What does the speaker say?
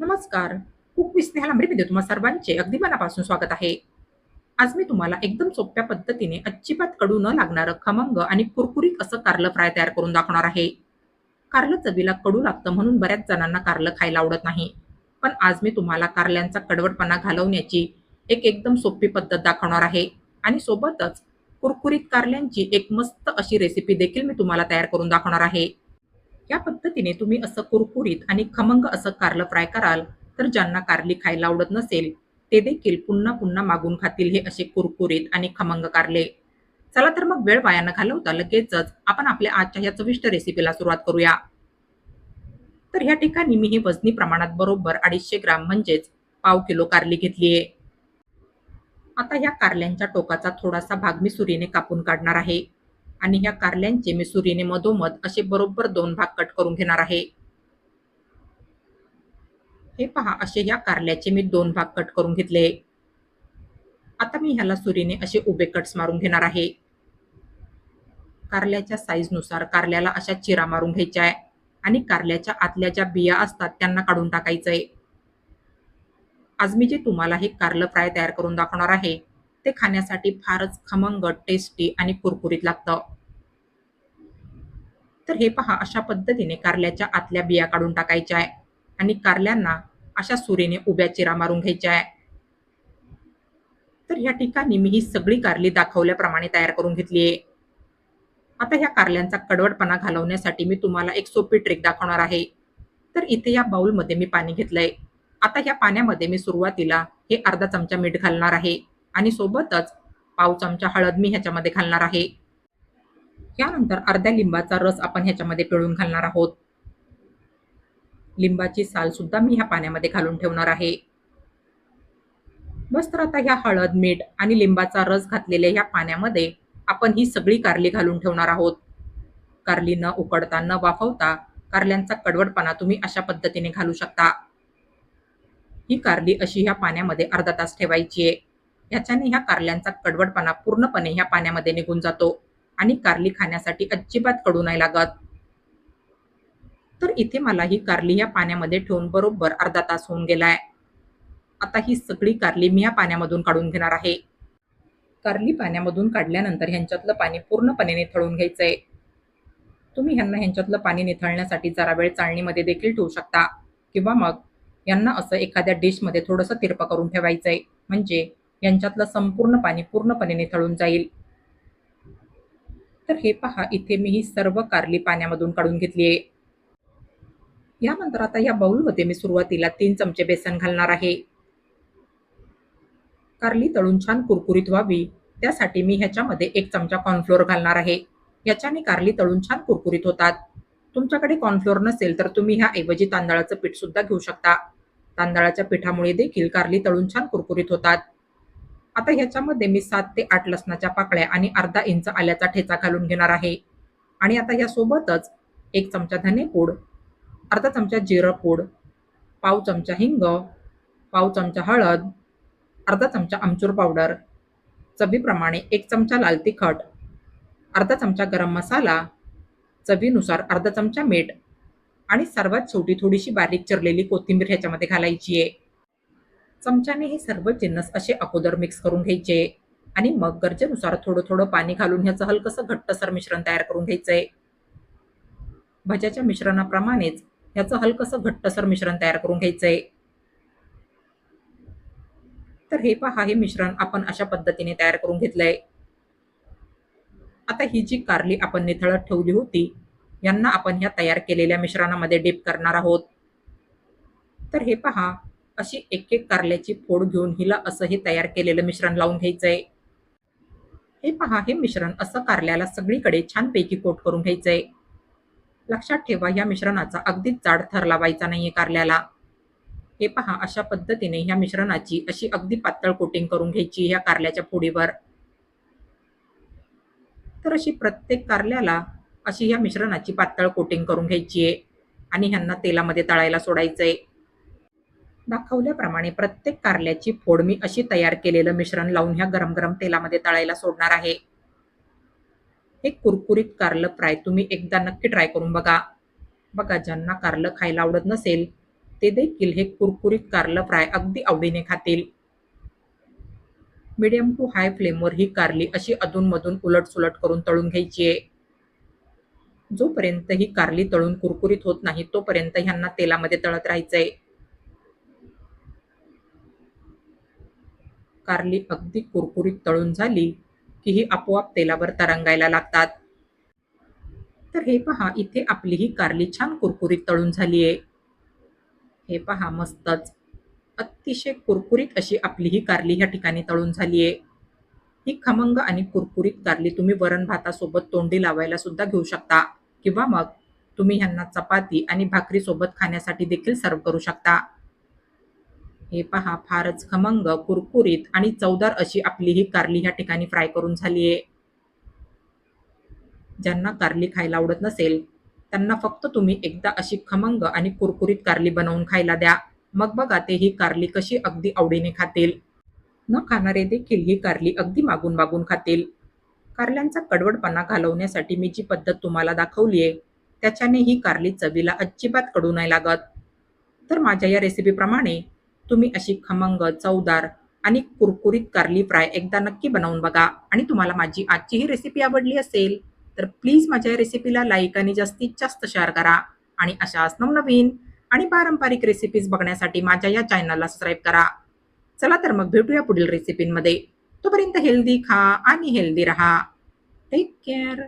नमस्कार. कुक विस्नेहाला स्नेहा लांबरेमध्ये तुम्हाला सर्वांचे. अगदी मनापासून स्वागत आहे. आज मी तुम्हाला एकदम सोप्या पद्धतीने अजिबात कडू न लागणारं खमंग आणि कुरकुरीत असं कारलं फ्राय तयार करून दाखवणार आहे. कारलं चवीला कडू लागतं म्हणून बऱ्याच जणांना कारलं खायला आवडत नाही. पण आज मी तुम्हाला कारल्यांचा कडवटपणा घालवण्याची एक एकदम सोपी पद्धत दाखवणार आहे. आणि सोबतच कुरकुरीत कारल्यांची एक मस्त अशी रेसिपी देखील मी तुम्हाला तयार करून दाखवणार आहे. या पद्धतीने तुम्ही असं कुरकुरीत आणि खमंग असं कारलं फ्राय कराल तर ज्यांना कारली खायला आवडत नसेल ते देखील पुन्हा पुन्हा मागून खातील हे असे कुरकुरीत आणि खमंग कारले. चला तर मग वेळ वायानं घालवता लगेचच आपण आपल्या आजच्या या चविष्ट रेसिपीला सुरुवात करूया. तर ह्या ठिकाणी मी हे वजनी प्रमाणात बरोबर अडीचशे ग्राम म्हणजेच पाव किलो कारली घेतली आहे आता ह्या कारल्यांच्या टोकाचा थोडासा भाग मी सुरीने कापून काढणार आहे. आणि या कारल्यांचे मी सुरीने मधोमध असे बरोबर दोन भाग कट करून घेणार आहे. हे पहा असे या कारल्याचे मी दोन भाग कट करून घेतले. आता मी ह्याला सुरीने असे उभे कट्स मारून घेणार आहे. कारल्याच्या साईजनुसार कारल्याला अशा चिरा मारून घ्यायच्या आहे आणि कारल्याच्या आतल्या ज्या बिया असतात त्यांना काढून टाकायचंय. आज मी जे तुम्हाला हे कारलं फ्राय तयार करून दाखवणार आहे ते खाण्यासाठी फारच खमंग टेस्टी आणि कुरकुरीत लागतं. तर हे पहा अशा पद्धतीने कारल्याच्या आतल्या बिया काढून टाकायच्या आहे. आणि कारल्यांना अशा सुरीने उभ्या चिरा मारून घ्यायच्या आहे. तर ह्या ठिकाणी मी ही सगळी कारली दाखवल्याप्रमाणे तयार करून घेतली आहे. आता ह्या कारल्यांचा कडवटपणा घालवण्यासाठी मी तुम्हाला एक सोपी ट्रिक दाखवणार आहे. तर इथे या बाउलमध्ये मी पाणी घेतलंय. आता ह्या पाण्यामध्ये मी सुरुवातीला हे अर्धा चमचा मीठ घालणार आहे. आणि सोबतच पाव चमचा हळद मी ह्याच्यामध्ये घालणार आहे. त्यानंतर अर्ध्या लिंबाचा रस आपण ह्याच्यामध्ये पिळून घालणार आहोत. लिंबाची साल सुद्धा मी ह्या पाण्यामध्ये घालून ठेवणार आहे. बस तर आता ह्या हळद मीठ आणि लिंबाचा रस घातलेल्या ह्या पाण्यामध्ये आपण ही सगळी कारली घालून ठेवणार आहोत. कारली न उकडता न वाफवता कारल्यांचा कडवडपणा तुम्ही अशा पद्धतीने घालू शकता. ही कारली अशी ह्या पाण्यामध्ये अर्धा तास ठेवायची आहे. ह्याच्याने ह्या कारल्यांचा कडवडपणा पूर्णपणे ह्या पाण्यामध्ये निघून जातो. आणि कारली खाण्यासाठी अजिबात कडू नाही लागत. तर इथे मला ही कारली या पाण्यामध्ये ठेवून बरोबर अर्धा तास होऊन गेलाय. आता ही सगळी कारली मी या पाण्यामधून काढून घेणार आहे. कारली पाण्यामधून काढल्यानंतर ह्यांच्यातलं पाणी पूर्णपणे निथळून घ्यायचंय. तुम्ही ह्यांना ह्यांच्यातलं पाणी निथळण्यासाठी जरा वेळ चाळणीमध्ये देखील ठेवू शकता. किंवा मग यांना असं एखाद्या डिशमध्ये थोडंसं तिरपं करून ठेवायचंय. म्हणजे यांच्यातलं संपूर्ण पाणी पूर्णपणे निथळून जाईल. तर हे पहा इथे मी ही सर्व कारली पाण्यामधून काढून घेतली आहे. यानंतर आता या बाऊलमध्ये मी सुरुवातीला तीन चमचे बेसन घालणार आहे. कारली तळून छान कुरकुरीत व्हावी. त्यासाठी मी ह्याच्यामध्ये एक चमचा कॉर्नफ्लोअर घालणार आहे. याच्याने कारली तळून छान कुरकुरीत होतात. तुमच्याकडे कॉर्नफ्लोअर नसेल तर तुम्ही ह्या ऐवजी तांदळाचं पीठ सुद्धा घेऊ शकता. तांदळाच्या पिठामुळे देखील कारली तळून छान कुरकुरीत होतात. आता ह्याच्यामध्ये मी सात ते आठ लसणाच्या पाकळ्या आणि अर्धा इंच आल्याचा ठेचा घालून घेणार आहे. आणि आता ह्यासोबतच एक चमचा धने पूड अर्धा चमचा जिरं पूड पाव चमचा हिंग पाव चमचा हळद अर्धा चमचा आमचूर पावडर चवीप्रमाणे एक चमचा लाल तिखट अर्धा चमचा गरम मसाला चवीनुसार अर्धा चमचा मीठ आणि सर्वात शेवटी थोडीशी बारीक चिरलेली कोथिंबीर ह्याच्यामध्ये घालायची आहे. चमच्याने हे सर्व जिन्नस असे अगोदर मिक्स करून घ्यायचे. आणि मग गरजेनुसार थोडं थोडं पाणी घालून ह्याचं हलकसं घट्टसर मिश्रण तयार करून घ्यायचंय. भज्याच्या मिश्रणाप्रमाणेच ह्याचं हलकंसं घट्टसर मिश्रण तयार करून घ्यायचंय. तर हे पहा हे मिश्रण आपण अशा पद्धतीने तयार करून घेतलंय. आता ही जी कारली आपण निथळत ठेवली होती यांना आपण ह्या तयार केलेल्या मिश्रणामध्ये डीप करणार आहोत. तर हे पहा अशी एक एक कारल्याची फोड घेऊन हिला असं हे तयार केलेलं मिश्रण लावून घ्यायचंय. हे पहा हे मिश्रण असं कारल्याला सगळीकडे छानपैकी कोट करून घ्यायचंय. लक्षात ठेवा या मिश्रणाचा अगदीच जाड थर लावायचा नाहीये कारल्याला. हे पहा अशा पद्धतीने ह्या मिश्रणाची अशी अगदी पातळ कोटिंग करून घ्यायची ह्या कारल्याच्या फोडीवर. तर अशी प्रत्येक कारल्याला अशी ह्या मिश्रणाची पातळ कोटिंग करून घ्यायची आहे आणि ह्यांना तेलामध्ये तळायला सोडायचंय. दाखवल्याप्रमाणे प्रत्येक कारल्याची फोड मी अशी तयार केलेलं मिश्रण लावून ह्या गरम गरम तेलामध्ये तळायला सोडणार आहे. हे कुरकुरीत कारलं फ्राय तुम्ही एकदा नक्की ट्राय करून बघा. बघा ज्यांना कारलं खायला आवडत नसेल ते देखील हे कुरकुरीत कारलं फ्राय अगदी आवडीने खातील. मिडियम टू हाय फ्लेमवर ही कारली अशी अधूनमधून उलटसुलट करून तळून घ्यायची आहे. जोपर्यंत ही कारली तळून कुरकुरीत होत नाही तोपर्यंत ह्यांना तेलामध्ये तळत राहायचंय. कारली अगदी कुरकुरीत तळून झाली की ही आपोआप तेलावर तरंगायला लागतात. तर हे पहा इथे आपली ही कारली छान कुरकुरीत तळून झाली आहे हे पहा मस्तच. अतिशय कुरकुरीत अशी आपली ही कारली ह्या ठिकाणी तळून झाली आहे ही खमंग आणि कुरकुरीत कारली तुम्ही वरण भातासोबत तोंडी लावायला सुद्धा घेऊ शकता. किंवा मग तुम्ही ह्यांना चपाती आणि भाकरी सोबत खाण्यासाठी देखील सर्व करू शकता. हे पहा फारच खमंग कुरकुरीत आणि चवदार अशी आपली ही कारली ह्या ठिकाणी फ्राय करून झाली आहे. ज्यांना कारली खायला आवडत नसेल त्यांना फक्त तुम्ही एकदा अशी खमंग आणि कुरकुरीत कारली बनवून खायला द्या. मग बघा ते ही कारली कशी अगदी आवडीने खातील. न खाणारे देखील ही कारली अगदी मागून मागून खातील. कारल्यांचा कडवडपणा घालवण्यासाठी मी जी पद्धत तुम्हाला दाखवली आहे त्याच्याने ही कारली चवीला अजिबात कडू नाही लागत. तर माझ्या या रेसिपीप्रमाणे तुम्ही अशी खमंग चवदार आणि कुरकुरीत कारली फ्राय एकदा नक्की बनवून बघा. आणि तुम्हाला माझी आजची ही रेसिपी आवडली असेल तर प्लीज माझ्या या रेसिपीला लाईक आणि जास्तीत जास्त शेअर करा. आणि अशाच नवनवीन आणि पारंपरिक रेसिपीज बघण्यासाठी माझ्या या चॅनलला सबस्क्राईब करा. चला तर मग भेटूया पुढील रेसिपींमध्ये तोपर्यंत हेल्दी खा आणि हेल्दी राहा. Take care